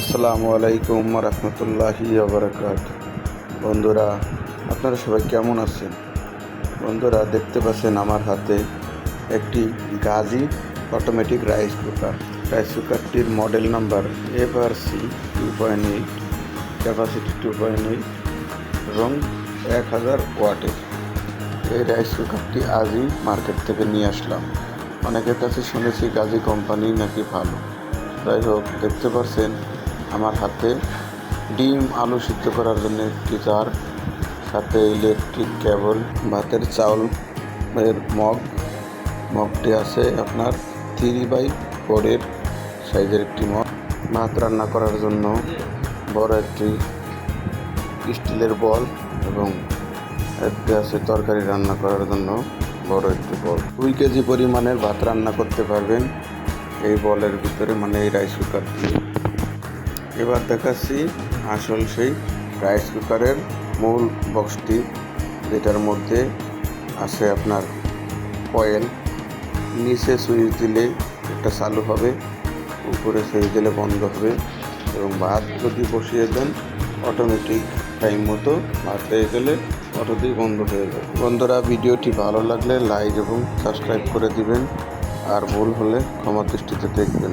আসসালামু আলাইকুম রহমতুল্লাহি আবরকাত বন্ধুরা, আপনারা সবাই কেমন আছেন? বন্ধুরা, দেখতে পাচ্ছেন আমার হাতে একটি Gazi automatic rice cooker rice কুকারটির model number F R C two point eight capacity two point eight এবং এক হাজার ওয়াটের। এই রাইস কুকারটি আজই মার্কেট থেকে নিয়ে আসলাম। অনেকের কাছে শুনেছি গাজি কোম্পানি নাকি ভালো। যাই হোক, দেখতে পাচ্ছেন আমার হাতে ডিম আলু সিদ্ধ করার জন্য একটি জার সাথে ইলেকট্রিক কেবল, ভাতের চাউল এর মগ। মগটি আছে আপনার থ্রি বাই ফোরের সাইজের একটি মগ। ভাত রান্না করার জন্য বড় একটি স্টিলের বল এবং একটি আছে তরকারি রান্না করার জন্য বড় একটি বল। দুই কেজি পরিমাণের ভাত রান্না করতে পারবেন। এই বলের ভিতরে মানে এই রাইস কুকার দিয়ে এবার দেখাচ্ছি আসল সেই রাইস কুকারের মূল বক্সটি যেটার মধ্যে আছে আপনার কয়েল নিচে সুইচ দিলে একটা চালু হবে, উপরে সুইচ দিলে বন্ধ হবে এবং ভাত যদি বসিয়ে দেন অটোমেটিক টাইম মতো ভাত হয়ে গেলে অটোতেই বন্ধ হয়ে যাবে। বন্ধুরা, ভিডিওটি ভালো লাগলে লাইক এবং সাবস্ক্রাইব করে দিবেন, আর ভুল হলে ক্ষমা দৃষ্টিতে দেখবেন।